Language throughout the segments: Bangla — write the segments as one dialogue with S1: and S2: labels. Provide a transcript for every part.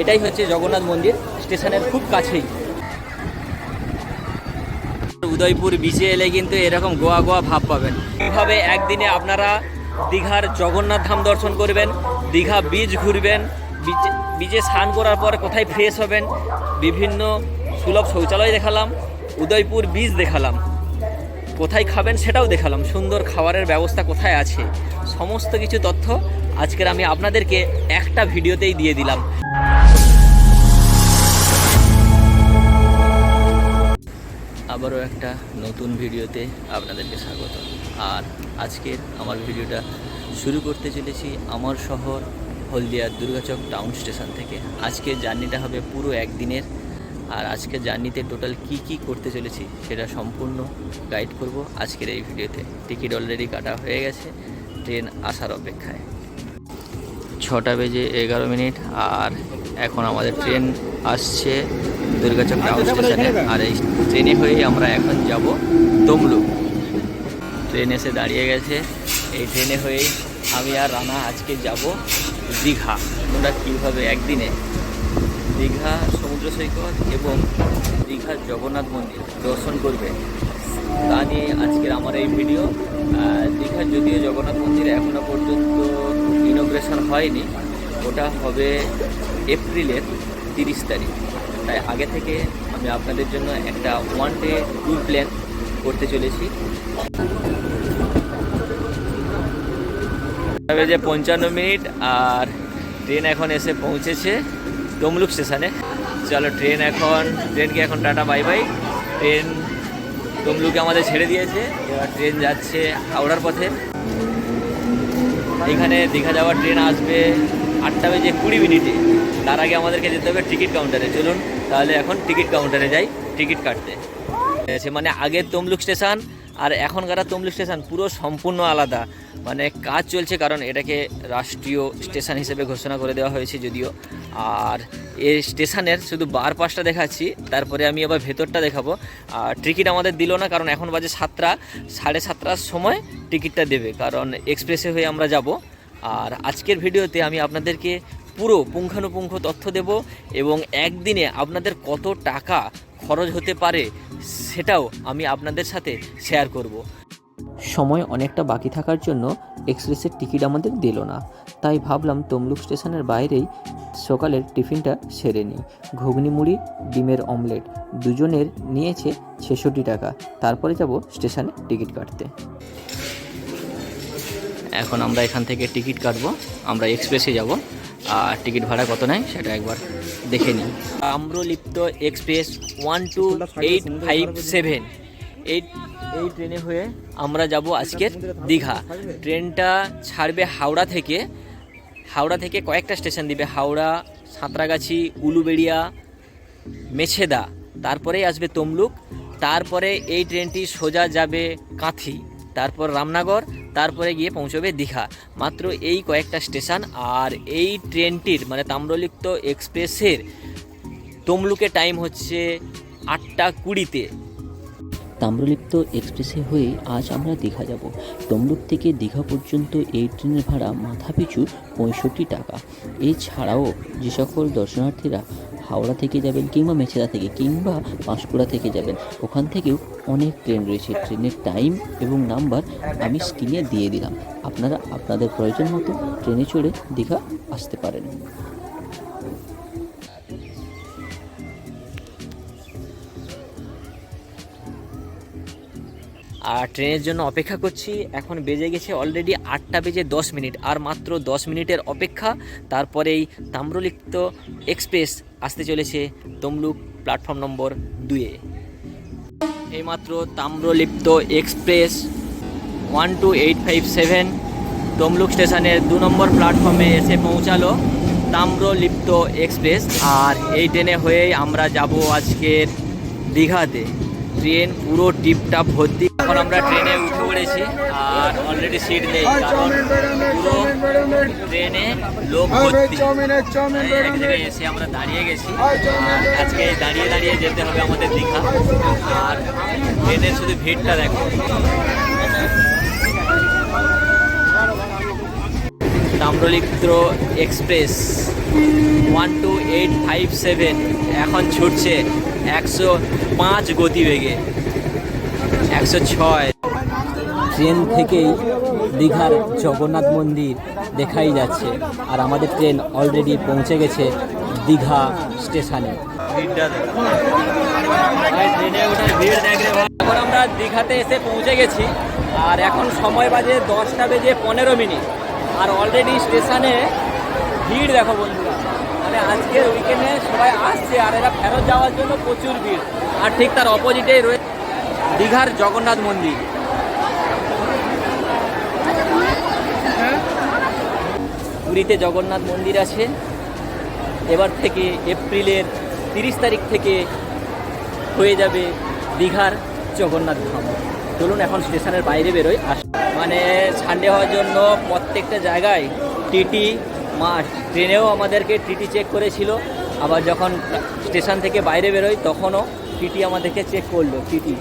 S1: এটাই হচ্ছে জগন্নাথ মন্দির, স্টেশনের খুব কাছেই। উদয়পুর বিচে এলে কিন্তু এরকম গোয়া গোয়া ভাব পাবেন। কীভাবে একদিনে আপনারা দীঘার জগন্নাথ ধাম দর্শন করবেন, দীঘা বীচ ঘুরবেন বিচে স্নান করার পর কোথায় ফ্রেশ হবেন, বিভিন্ন সুলভ শৌচালয় দেখালাম, উদয়পুর বীজ দেখালাম, কোথায় খাবেন সেটাও দেখালাম, সুন্দর খাবারের ব্যবস্থা কোথায় আছে, সমস্ত কিছু তথ্য আজকের আমি আপনাদেরকে একটা ভিডিওতেই দিয়ে দিলাম। আবারও একটা নতুন ভিডিওতে আপনাদেরকে স্বাগত। আর আজকের আমার ভিডিওটা শুরু করতে চলেছি আমার শহর হলদিয়ার দুর্গাচক টাউন স্টেশন থেকে। আজকের জার্নিটা হবে পুরো একদিনের। আর আজকের জার্নিতে টোটাল কি কি করতে চলেছি সেটা সম্পূর্ণ গাইড করব আজকের এই ভিডিওতে। টিকিট অলরেডি কাটা হয়ে গেছে, ট্রেন আসার অপেক্ষায়। ছটা বেজে এগারো মিনিট আর এখন আমাদের ট্রেন আসছে দুর্গাচক টাউন স্টেশনে আর এই ট্রেনে হয়েই আমরা এখন যাব তমলুক ট্রেন এসে দাঁড়িয়ে গেছে। এই ট্রেনে হয়েই আমি আর রানা আজকে যাব দীঘা। ওটা কীভাবে একদিনে দীঘা, সমুদ্র সৈকত এবং দীঘার জগন্নাথ মন্দির দর্শন করবে, তা নিয়ে আজকের আমার এই ভিডিও দীঘার যদিও জগন্নাথ মন্দির এখনও পর্যন্ত ইনোগ্রেশন হয়নি ওটা হবে এপ্রিলের তিরিশ তারিখ। তাই আগে থেকে আমি আপনাদের জন্য একটা ওয়ান ডে ট্যুর প্ল্যান করতে চলেছি। যে পঞ্চান্ন মিনিট আর ট্রেন এখন এসে পৌঁছেছে তমলুক স্টেশনে। চলো ট্রেন এখন, ট্রেনকে এখন টাটা, বাই বাই। ট্রেন তমলুকে আমাদের ছেড়ে দিয়েছে, এবার ট্রেন যাচ্ছে হাওড়ার পথে। এখানে দীঘা যাওয়ার ট্রেন আসবে আটটা বেজে কুড়ি মিনিটে। তার আগে আমাদেরকে যেতে হবে টিকিট কাউন্টারে। চলুন, তাহলে এখন টিকিট কাউন্টারে যাই, টিকিট কাটতে। সে মানে আগে তমলুক স্টেশন আর এখনকার তমলুক স্টেশন পুরো সম্পূর্ণ আলাদা। মানে কাজ চলছে কারণ এটাকে রাষ্ট্রীয় স্টেশন হিসেবে ঘোষণা করে দেওয়া হয়েছে যদিও। আর এই স্টেশনের শুধু বার পাশটা দেখাচ্ছি, তারপরে আমি আবার ভেতরটা দেখাবো। আর টিকিট আমাদের দিল না, কারণ এখন বাজে সাতটা, সাড়ে সাতটার সময় টিকিটটা দেবে, কারণ এক্সপ্রেসে হয়ে আমরা যাব। আর আজকের ভিডিওতে আমি আপনাদেরকে পুরো পুঙ্খানুপুঙ্খ তথ্য দেব এবং একদিনে আপনাদের কত টাকা খরচ হতে পারে সেটাও আমি আপনাদের সাথে শেয়ার করব। সময় অনেকটা বাকি থাকার জন্য এক্সপ্রেসের টিকিট আমাদের দিল না। তাই ভাবলাম তমলুক স্টেশনের বাইরেই সকালের টিফিনটা সেরে নিই। ঘুগনি মুড়ি, ডিমের অমলেট দুজনের নিয়েছে ছেষট্টি টাকা। তারপরে যাব স্টেশনে টিকিট কাটতে। এখন আমরা এখান থেকে টিকিট কাটবো। আমরা এক্সপ্রেসে যাব। আর টিকিট ভাড়া কত নেয় সেটা একবার দেখে নিই। Tamralipta express one two eight five seven এই এই ট্রেনে হয়ে আমরা যাব আজকের দীঘা। ট্রেনটা ছাড়বে হাওড়া থেকে। হাওড়া থেকে কয়েকটা স্টেশন দিবে। হাওড়া, সাঁতরাগাছি, উলুবেড়িয়া, মেছেদা। তারপরেই আসবে তমলুক। তারপরে এই ট্রেনটি সোজা যাবে কাঁথি। তারপর রামনগর, তারপরে গিয়ে পৌঁছবে দীঘা। মাত্র এই কয়েকটা স্টেশন আর এই ট্রেনটির মানে তাম্রলিপ্ত এক্সপ্রেসের তমলুকে টাইম হচ্ছে আটটা কুড়িতে।
S2: তাম্রলিপ্ত এক্সপ্রেসে হয়ে আজ আমরা দীঘা যাব। তমলুক থেকে দীঘা পর্যন্ত এই ট্রেনের ভাড়া মাথাপিছু পঁয়ষট্টি টাকা। এছাড়াও যে সকল দর্শনার্থীরা হাওড়া থেকে যাবেন কিংবা মেছেদা থেকে কিংবা পাঁশকুড়া থেকে যাবেন, ওখান থেকেও অনেক ট্রেন রয়েছে। ট্রেনের টাইম এবং নাম্বার আমি স্ক্রিনে দিয়ে দিলাম। আপনারা আপনাদের প্রয়োজন মতো ট্রেনে চড়ে দীঘা আসতে পারেন।
S1: আর ট্রেনের জন্য অপেক্ষা করছি। এখন বেজে গেছে অলরেডি আটটা বেজে দশ মিনিট। আর মাত্র দশ মিনিটের অপেক্ষা। তারপরেই তাম্রলিপ্ত এক্সপ্রেস আসতে চলেছে তমলুক প্ল্যাটফর্ম নম্বর দুয়ে এইমাত্র Tamralipta express one two eight five seven Tamluk স্টেশনের দু নম্বর প্ল্যাটফর্মে এসে পৌঁছালো তাম্রলিপ্ত এক্সপ্রেস। আর এই ট্রেনে হয়েই আমরা যাব আজকের দীঘাতে। ট্রেন পুরো টিপটাপ ভর্তি এখন আমরা ট্রেনে উঠে পড়েছি আর অলরেডি সিট নেই কারণ পুরো ট্রেনে লোক ভর্তি। এক জায়গায় এসে আমরা দাঁড়িয়ে গেছি। আর আজকে দাঁড়িয়ে দাঁড়িয়ে যেতে হবে আমাদের দীঘা। আর ট্রেনের শুধু ভিড়টা দেখো। Tamralipta express one two eight five seven এখন ছুটছে একশো পাঁচ গতিবেগে। একশো ছয়। ট্রেন থেকেই দীঘার জগন্নাথ মন্দির দেখাই যাচ্ছে। আর আমাদের ট্রেন অলরেডি পৌঁছে গেছে দীঘা স্টেশনে। এখন আমরা দীঘাতে এসে পৌঁছে গেছি। আর এখন সময় বাজে দশটা বেজে পনেরো মিনিট। আর অলরেডি স্টেশনে ভিড় দেখো বন্ধুরা। মানে আজকের উইকেন্ডে সবাই আসছে আর এরা ফেরত যাওয়ার জন্য প্রচুর ভিড়। আর ঠিক তার অপোজিটেই রয়েছে দীঘার জগন্নাথ মন্দির। পুরীতে জগন্নাথ মন্দির আছে। এবার থেকে এপ্রিলের তিরিশ তারিখ থেকে হয়ে যাবে দীঘার জগন্নাথ ধাম। চলুন এখন স্টেশনের বাইরে বেরোই। আস মানে সানডে হওয়ার জন্য প্রত্যেকটা জায়গায় টিটি মাস ট্রেনেও আমাদেরকে টিটি চেক করেছিল। আবার যখন স্টেশন থেকে বাইরে বেরোই, তখনও টিটি আমাদেরকে চেক করল টিটি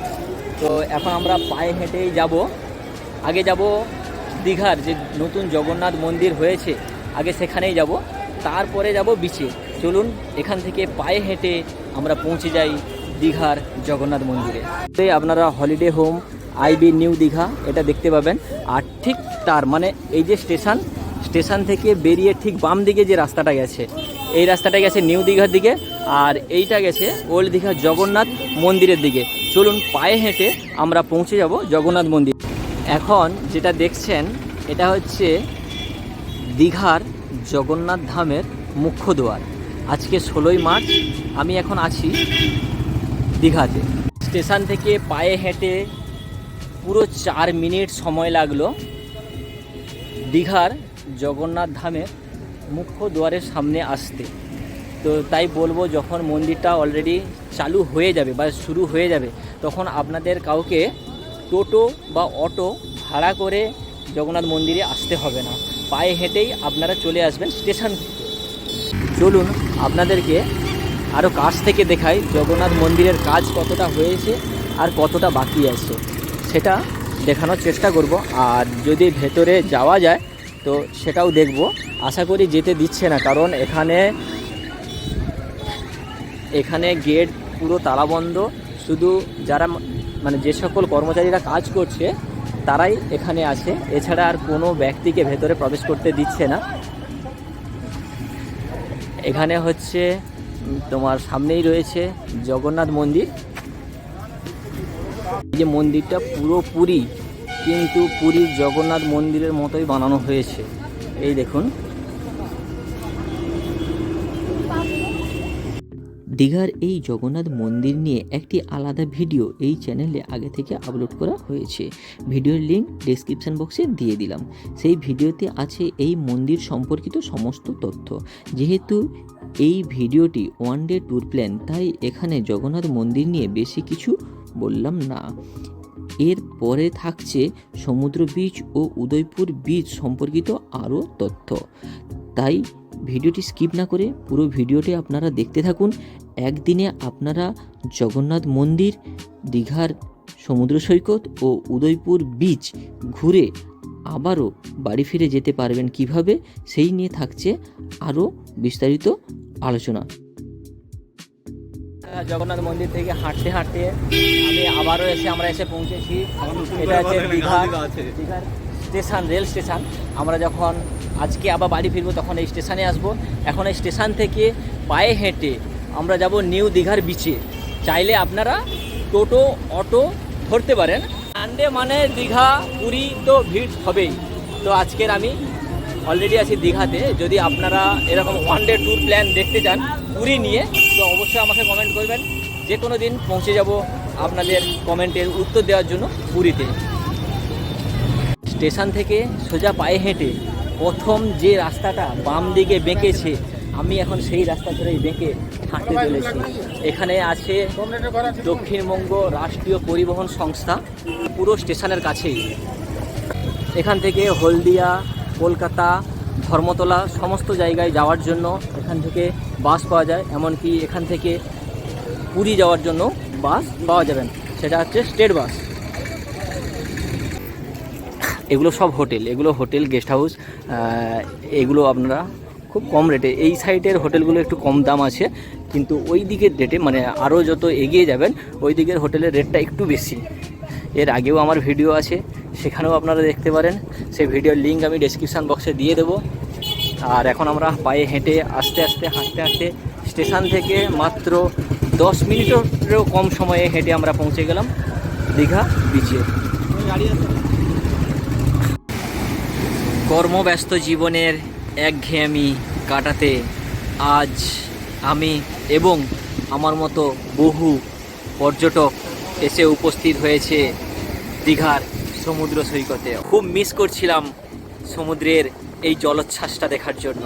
S1: তো এখন আমরা পায়ে হেঁটেই যাব। আগে যাব দীঘার, যে নতুন জগন্নাথ মন্দির হয়েছে, আগে সেখানেই যাব। তারপরে যাব বিচে চলুন, এখান থেকে পায়ে হেঁটে আমরা পৌঁছে যাই দীঘার জগন্নাথ মন্দিরে। আপনারা holiday home IB New Digha এটা দেখতে পাবেন। আর ঠিক তার মানে এই যে স্টেশন স্টেশন থেকে বেরিয়ে ঠিক বাম দিকে যে রাস্তাটা গেছে এই রাস্তাটা গেছে নিউ দীঘার দিকে আর এইটা গেছে ওল্ড দীঘার জগন্নাথ মন্দিরের দিকে। চলুন পায়ে হেঁটে আমরা পৌঁছে যাব জগন্নাথ মন্দির। এখন যেটা দেখছেন, এটা হচ্ছে দীঘার জগন্নাথ ধামের মুখ্য দ্বার আজকে ষোলোই মার্চ, আমি এখন আছি দীঘাতে। স্টেশন থেকে পায়ে হেঁটে পুরো চার মিনিট সময় লাগল দীঘার জগন্নাথ ধামের মুখ্য দুয়ারের সামনে আসতে। তো তাই বলব যখন মন্দিরটা অলরেডি চালু হয়ে যাবে বা শুরু হয়ে যাবে, তখন আপনাদের কাউকে টোটো বা অটো ভাড়া করে জগন্নাথ মন্দিরে আসতে হবে না। পায়ে হেঁটেই আপনারা চলে আসবেন স্টেশন থেকে। চলুন, আপনাদেরকে আরও কাছ থেকে দেখাই জগন্নাথ মন্দিরের কাজ কতটা হয়েছে আর কতটা বাকি আছে। সেটা দেখানোর চেষ্টা করব। আর যদি ভেতরে যাওয়া যায় তো সেটাও দেখব। আশা করি যেতে দিচ্ছে না, কারণ এখানে এখানে গেট পুরো তালাবন্ধ। শুধু যারা মানে যে সকল কর্মচারীরা কাজ করছে, তারাই এখানে আছে। এছাড়া আর কোনো ব্যক্তিকে ভেতরে প্রবেশ করতে দিচ্ছে না। এখানে হচ্ছে তোমার সামনেই রয়েছে জগন্নাথ মন্দির। এই যে মন্দিরটা পুরোপুরি কিন্তু পুরীর জগন্নাথ মন্দিরের মতোই বানানো হয়েছে। এই দেখুন।
S2: দীঘার এই জগন্নাথ মন্দির নিয়ে একটি আলাদা ভিডিও এই চ্যানেলে আগে থেকে আপলোড করা হয়েছে। ভিডিওর লিঙ্ক ডেসক্রিপশন বক্সে দিয়ে দিলাম। সেই ভিডিওতে আছে এই মন্দির সম্পর্কিত সমস্ত তথ্য। যেহেতু এই ভিডিওটি ওয়ান ডে ট্যুর প্ল্যান তাই এখানে জগন্নাথ মন্দির নিয়ে বেশি কিছু বললাম না। এর পরে থাকছে সমুদ্র বীচ ও উদয়পুর বীচ সম্পর্কিত আরও তথ্য। তাই ভিডিওটি স্কিপ না করে পুরো ভিডিওটি আপনারা দেখতে থাকুন। একদিনে আপনারা জগন্নাথ মন্দির, দীঘার সমুদ্র সৈকত ও উদয়পুর বীচ ঘুরে আবারও বাড়ি ফিরে যেতে পারবেন কীভাবে, সেই নিয়ে থাকছে আরও বিস্তারিত আলোচনা।
S1: জগন্নাথ মন্দির থেকে হাঁটতে হাঁটতে আমি আবারও এসে আমরা এসে পৌঁছেছি। এটা হচ্ছে দীঘা দীঘার স্টেশন রেল স্টেশন। আমরা যখন আজকে আবার বাড়ি ফিরবো তখন এই স্টেশনে আসব। এখন এই স্টেশন থেকে পায়ে হেঁটে আমরা যাব নিউ দীঘার বিচে চাইলে আপনারা টোটো অটো ধরতে পারেন। সানডে মানে দীঘা পুরী তো ভিড় হবেই। তো আজকের আমি অলরেডি আছি দীঘাতে। যদি আপনারা এরকম ওয়ান ডে ট্যুর প্ল্যান দেখতে চান, পুরী নিয়ে, তো অবশ্যই আমাকে কমেন্ট করবেন। যে কোনো দিন পৌঁছে যাব আপনাদের কমেন্টের উত্তর দেওয়ার জন্য পুরীতে। স্টেশন থেকে সোজা পায়ে হেঁটে প্রথম যে রাস্তাটা বাম দিকে বেঁকেছে, আমি এখন সেই রাস্তা ধরেই বেঁকে হাঁটতে চলেছি। এখানে আছে দক্ষিণবঙ্গ রাষ্ট্রীয় পরিবহন সংস্থা, পুরো স্টেশনের কাছেই। এখান থেকে হলদিয়া কলকাতা, ধর্মতলা সমস্ত জায়গায় যাওয়ার জন্য এখান থেকে বাস পাওয়া যায়, এমনকি এখান থেকে পুরী যাওয়ার জন্য বাস পাওয়া যাবেন সেটা হচ্ছে স্টেট বাস। এগুলো সব হোটেল, এগুলো হোটেল, গেস্ট হাউস এগুলো আপনারা খুব কম রেটে, এই সাইডের হোটেলগুলো একটু কম দাম আছে, কিন্তু ওই দিকের রেটে মানে আরও যত এগিয়ে যাবেন, ওই দিকের হোটেলের রেটটা একটু বেশি। এর আগেও আমার ভিডিও আছে সেখানেও আপনারা দেখতে পারেন। সেই ভিডিওর লিঙ্ক আমি ডেসক্রিপশান বক্সে দিয়ে দেবো। আর এখন আমরা পায়ে হেঁটে আস্তে আস্তে, হাঁটতে হাঁটতে স্টেশন থেকে মাত্র দশ মিনিটেরও কম সময়ে হেঁটে আমরা পৌঁছে গেলাম দীঘা বিচে কর্মব্যস্ত জীবনের একঘেয়েমি কাটাতে আজ আমি এবং আমার মতো বহু পর্যটক এসে উপস্থিত হয়েছে দীঘার সমুদ্র সৈকতে। খুব মিস করছিলাম সমুদ্রের এই জলোচ্ছ্বাসটা দেখার জন্য।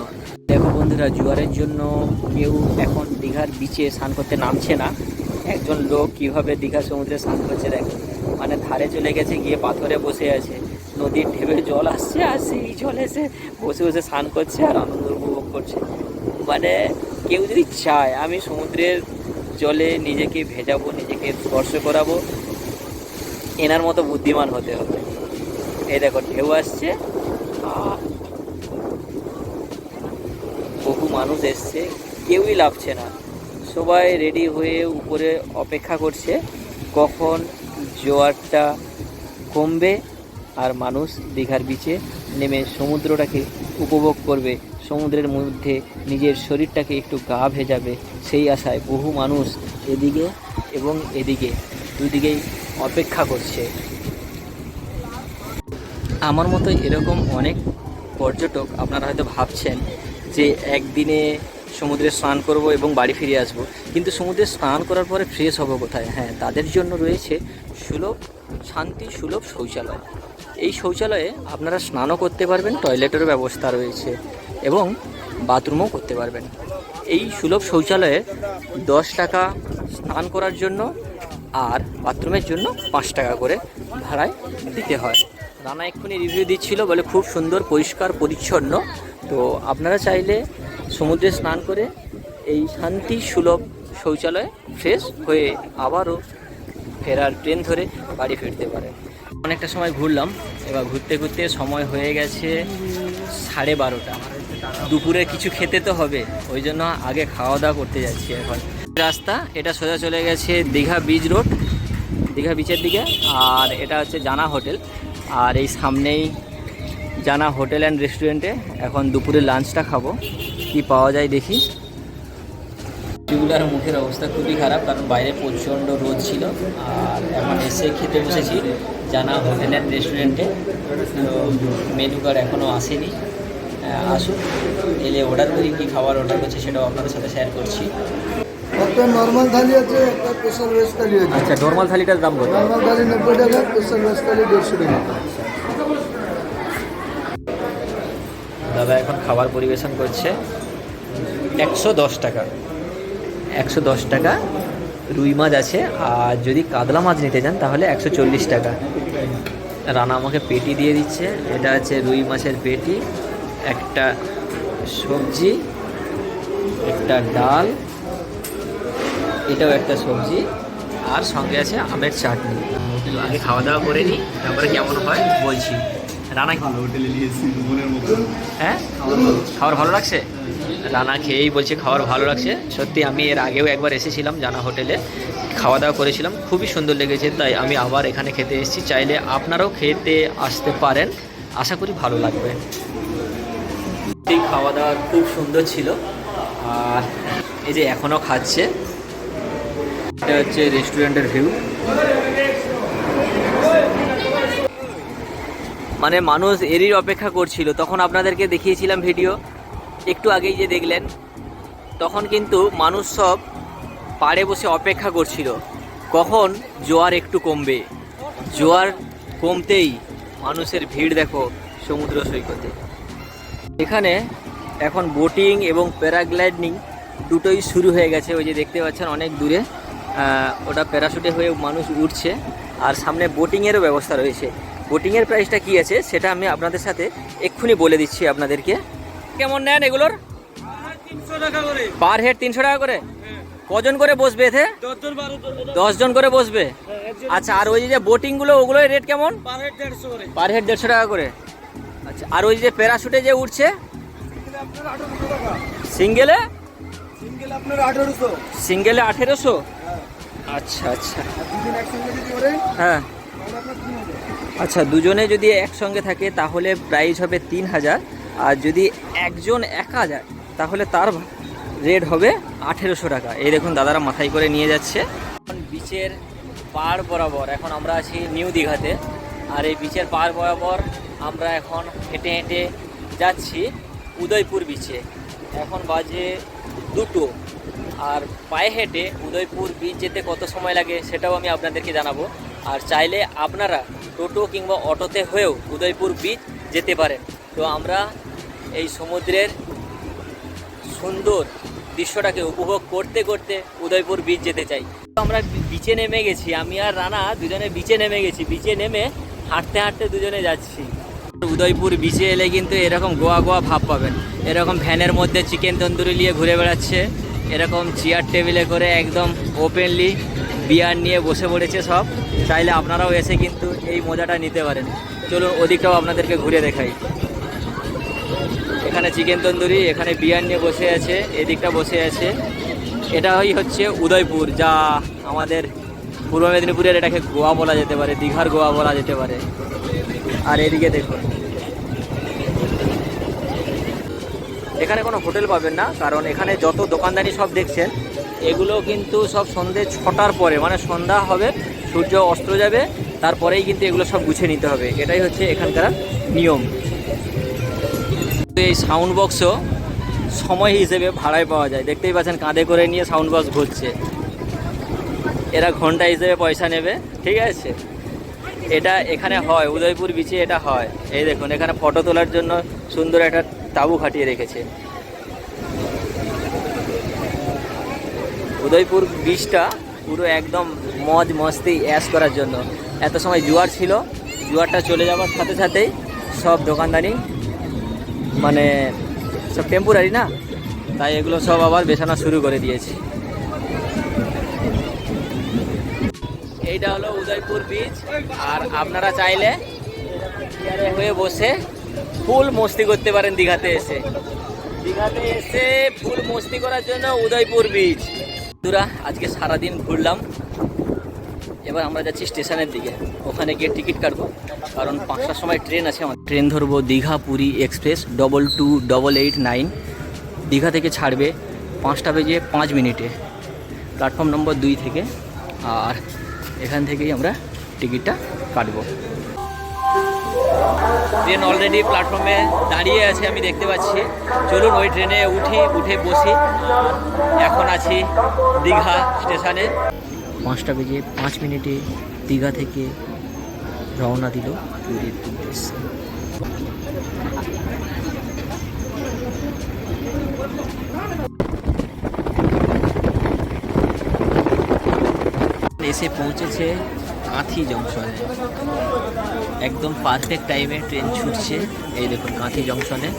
S1: দেখো বন্ধুরা, জোয়ারের জন্য কেউ এখন দীঘার বিচে স্নান করতে নামছে না। একজন লোক কীভাবে দীঘা সমুদ্রে স্নান করছে দেখো। মানে ধারে চলে গেছে, গিয়ে পাথরে বসে আছে। নদীর ঢেবে জল আসছে আর সেই জল এসে বসে বসে স্নান করছে আর আনন্দ উপভোগ করছে। মানে কেউ যদি চায়, আমি সমুদ্রের জলে নিজেকে ভেজাবো, নিজেকে স্পর্শ করাবো এনার মতো বুদ্ধিমান হতে হবে। এই দেখো, ঢেউ আসছে। বহু মানুষ এসছে, কেউই লাভছে না। সবাই রেডি হয়ে উপরে অপেক্ষা করছে, কখন জোয়ারটা কমবে আর মানুষ দীঘার বিচে নেমে সমুদ্রটাকে উপভোগ করবে। সমুদ্রের মধ্যে নিজের শরীরটাকে একটু গা ভেজাবে, সেই আশায় বহু মানুষ এদিকে এবং এদিকে, দুদিকেই অপেক্ষা করছে। আমার মতো এরকম অনেক পর্যটক আপনারা হয়তো ভাবছেন যে একদিনে সমুদ্রে স্নান করব এবং বাড়ি ফিরে আসব। কিন্তু সমুদ্রে স্নান করার পরে ফ্রেশ হব কোথায়? হ্যাঁ তাদের জন্য রয়েছে সুলভ, শান্তি, সুলভ শৌচালয়। এই শৌচালয়ে আপনারা স্নানও করতে পারবেন টয়লেটেরও ব্যবস্থা রয়েছে এবং বাথরুমও করতে পারবেন। এই সুলভ শৌচালয়ে দশ টাকা স্নান করার জন্য আর বাথরুমের জন্য পাঁচ টাকা করে ভাড়ায় দিতে হয়। রানা এক্ষুনি রিভিউ দিচ্ছিল, বলে খুব সুন্দর, পরিষ্কার, পরিচ্ছন্ন। তো আপনারা চাইলে সমুদ্রে স্নান করে এই শান্তি, সুলভ শৌচালয়ে ফ্রেশ হয়ে আবারও ফেরার ট্রেন ধরে বাড়ি ফিরতে পারেন। অনেকটা সময় ঘুরলাম, এবার ঘুরতে ঘুরতে সময় হয়ে গেছে সাড়ে বারোটা। দুপুরে কিছু খেতে তো হবে, ওই জন্য আগে খাওয়া দাওয়া করতে যাচ্ছি এখন। রাস্তা, এটা সোজা চলে গেছে দীঘা বিচ রোড দীঘা বিচের দিকে, আর এটা হচ্ছে জানা হোটেল। আর এই সামনেই জানা হোটেল অ্যান্ড রেস্টুরেন্টে এখন দুপুরে লাঞ্চটা খাব, কি পাওয়া যায় দেখি। চুলার মুখের অবস্থা খুবই খারাপ, কারণ বাইরে প্রচণ্ড রোদ ছিল, আর এখন এসে খেতে বসেছি জানা হোটেল অ্যান্ড রেস্টুরেন্টে মেনু কার্ড এখনও আসেনি। আসুন এলে অর্ডার করি, কী খাবার অর্ডার করছি সেটাও আপনাদের সাথে শেয়ার করছি।
S3: একটা নর্মাল থালি আছে একটা স্পেশাল ভেজ থালি আছে।
S1: আচ্ছা নর্মাল থালিটার দাম কত?
S3: নর্মাল থালি নব্বই টাকা স্পেশাল ভেজ থালি দেড়শো টাকা।
S1: দাদা এখন খাবার পরিবেশন করছে একশো দশ টাকা। একশো দশ টাকা রুই মাছ আছে আর যদি কাতলা মাছ নিতে চান তাহলে একশো চল্লিশ টাকা। রানা আমাকে পেটি দিয়ে দিচ্ছে এটা হচ্ছে রুই মাছের পেটি একটা সবজি একটা ডাল এটাও একটা সবজি। আর সঙ্গে আছে আমের চাটনি। আগে খাওয়া দাওয়া করে নিই তারপরে কেমন হয় বলছি। রানা
S4: ভালো হোটেলে নিয়েছি মনের মতো।
S1: হ্যাঁ? খাবার ভালো। লাগছে? রানা খেয়েই বলছে খাবার ভালো লাগছে। সত্যি আমি এর আগেও একবার এসেছিলাম জানা হোটেলে। খাওয়া দাওয়া করেছিলাম খুবই সুন্দর লেগেছে তাই আমি আবার এখানে খেতে এসেছি। চাইলে আপনারাও খেতে আসতে পারেন। আশা করি ভালো লাগবে। খাওয়া দাওয়া খুব সুন্দর ছিল। আর এই যে এখনও খাচ্ছে এটা হচ্ছে রেস্টুরেন্টের ভিউ। মানে মানুষ এরই অপেক্ষা করছিল। তখন আপনাদেরকে দেখিয়েছিলাম ভিডিও। একটু আগেই যে দেখলেন, তখন কিন্তু মানুষ সব পাড়ে বসে অপেক্ষা করছিল। কখন? জোয়ার একটু কমবে। জোয়ার কমতেই মানুষের ভিড় দেখো সমুদ্র সৈকতে। এখানে এখন বোটিং এবং প্যারাগ্লাইডিং দুটোই শুরু হয়ে গেছে। ওই যে দেখতে পাচ্ছেন, অনেক দূরে। ওটা প্যারাশুটে হয়ে মানুষ উঠছে। আর সামনে বোটিংয়েরও ব্যবস্থা রয়েছে। বোটিংয়ের প্রাইসটা কী আছে, সেটা আমি আপনাদের সাথে এক্ষুনি বলে দিচ্ছি আপনাদেরকে। কেমন নেন এগুলোর? পার হেড তিনশো টাকা করে? কজন করে বসবে এতে? দশজন করে বসবে? আচ্ছা আর ওই যে বোটিংগুলো, ওগুলোর রেট কেমন? পার হেড দেড়শো টাকা করে। আচ্ছা আর ওই যে প্যারাশুটে যে উঠছে? সিঙ্গেলে?
S3: সিঙ্গেল
S1: সিঙ্গেলে আঠেরোশো? আচ্ছা আচ্ছা। হ্যাঁ। আচ্ছা দুজনে যদি একসঙ্গে থাকে তাহলে প্রাইস হবে তিন হাজার। আর যদি একজন একা যায় তাহলে তার রেট হবে আঠেরোশো টাকা। এই দেখুন দাদারা মাথায় করে নিয়ে যাচ্ছে। এখন বিচের পাড় বরাবর এখন আমরা আছি নিউ দীঘাতে। আর এই বিচের পাড় বরাবর আমরা এখন হেঁটে হেঁটে যাচ্ছি উদয়পুর বিচে এখন বাজে দুটো। আর পায়ে হেঁটে উদয়পুর বিচ যেতে কত সময় লাগে সেটাও আমি আপনাদেরকে জানাব। আর চাইলে আপনারা টোটো কিংবা অটোতে হয়েও উদয়পুর বিচ যেতে পারেন। তো আমরা এই সমুদ্রের সুন্দর দৃশ্যটাকে উপভোগ করতে করতে উদয়পুর বিচ যেতে চাই। তো আমরা বিচে নেমে গেছি, আমি আর রানা দুজনে বিচে নেমে গেছি। বিচে নেমে হাঁটতে হাঁটতে দুজনে যাচ্ছি। উদয়পুর বিচে এলে কিন্তু এরকম গোয়া গোয়া ভাব পাবেন। এরকম ভ্যানের মধ্যে চিকেন তন্দুরি নিয়ে ঘুরে বেড়াচ্ছে। এরকম চেয়ার টেবিলে করে একদম ওপেনলি বিয়ার নিয়ে বসে পড়েছে সব। চাইলে আপনারাও এসে কিন্তু এই মজাটা নিতে পারেন। চলুন ওদিকটাও আপনাদেরকে ঘুরে দেখাই। এখানে চিকেন তন্দুরি, এখানে বিয়ার নিয়ে বসে আছে, এদিকটা বসে আছে। এটাই হচ্ছে উদয়পুর, যা আমাদের পূর্ব মেদিনীপুরের এটাকে গোয়া বলা যেতে পারে, দীঘার গোয়া বলা যেতে পারে। আর এদিকে দেখুন। এখানে কোনো হোটেল পাবেন না, কারণ এখানে যত দোকানদানি সব দেখছেন, এগুলো কিন্তু সব সন্ধে ছটার পরে মানে সন্ধ্যা হবে, সূর্য অস্ত যাবে, তারপরেই কিন্তু এগুলো সব গুছিয়ে নিতে হবে। এটাই হচ্ছে এখানকার নিয়ম। এই সাউন্ড বক্সও সময় হিসেবে ভাড়ায় পাওয়া যায়। দেখতেই পাচ্ছেন, কাঁধে করে নিয়ে সাউন্ড বক্স ঘুরছে। এরা ঘণ্টা হিসেবে পয়সা নেবে, ঠিক আছে? এটা এখানে হয়, উদয়পুর বিচে এটা হয়। এই দেখুন, এখানে ফটো তোলার জন্য সুন্দর একটা তাঁবু খাটিয়ে রেখেছে। উদয়পুর বিচটা পুরো একদম মজ মস্তি অ্যাশ করার জন্য। এত সময় জুয়ার ছিল, জুয়ারটা চলে যাওয়ার সাথে সাথেই সব দোকানদানি মানে সব টেম্পোরারি না? তাই এগুলো সব আবার বেছানো শুরু করে দিয়েছি। এইটা হলো উদয়পুর বিচ আর আপনারা চাইলে হয়ে বসে ফুল মস্তি করতে পারেন দীঘাতে এসে। দীঘাতে এসে ফুল মস্তি করার জন্য উদয়পুর বিচ বন্ধুরা, আজকে সারাদিন ঘুরলাম। এবার আমরা যাচ্ছি স্টেশনের দিকে। ওখানে গিয়ে টিকিট কাটবো। কারণ পাঁচটার সময় ট্রেন আছে আমার ট্রেন ধরবো Digha Puri express double two double eight nine Digha থেকে ছাড়বে পাঁচটা বেজে পাঁচ মিনিটে। প্ল্যাটফর্ম নম্বর দুই থেকে। আর এখান থেকেই আমরা টিকিটটা কাটবো। ট্রেন অলরেডি প্ল্যাটফর্মে দাঁড়িয়ে আছে, আমি দেখতে পাচ্ছি। চলুন ওই ট্রেনে উঠি, উঠে বসি। এখন আছি দীঘা স্টেশনে। পাঁচটা বেজে পাঁচ মিনিটে দীঘা থেকে রওনা দিল পুরীর উদ্দেশ্যে। এসে পৌঁছেছে কাঁথি জংশনে একদম পারফেক্ট টাইমে ট্রেন ছুটছে এই দেখুন কাঁথি জংশনে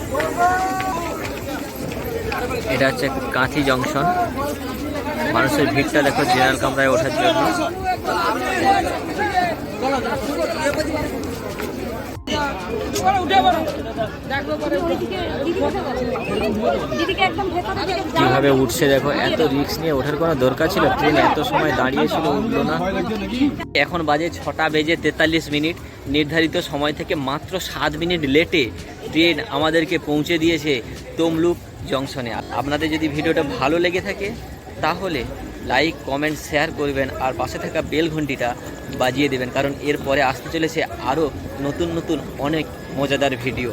S1: এটা হচ্ছে কাঁথি জংশন মানুষের ভিড়টা দেখো জেনারেল কামরায় ওঠার জন্য। কীভাবে উঠছে দেখো, এত রিস্ক নিয়ে ওঠার কোনো দরকার ছিল? ট্রেন এত সময় দাঁড়িয়েছিল, উঠল না। এখন বাজে ছটা বেজে তেতাল্লিশ মিনিট। নির্ধারিত সময় থেকে মাত্র সাত মিনিট লেটে ট্রেন আমাদেরকে পৌঁছে দিয়েছে তমলুক জংশনে। আপনাদের যদি ভিডিওটা ভালো লেগে থাকে, তাহলে লাইক কমেন্ট শেয়ার করবেন আর পাশে থাকা বেল ঘন্টিটা বাজিয়ে দেবেন, কারণ এরপরে আসতে চলেছে আরও নতুন নতুন অনেক মজাদার ভিডিও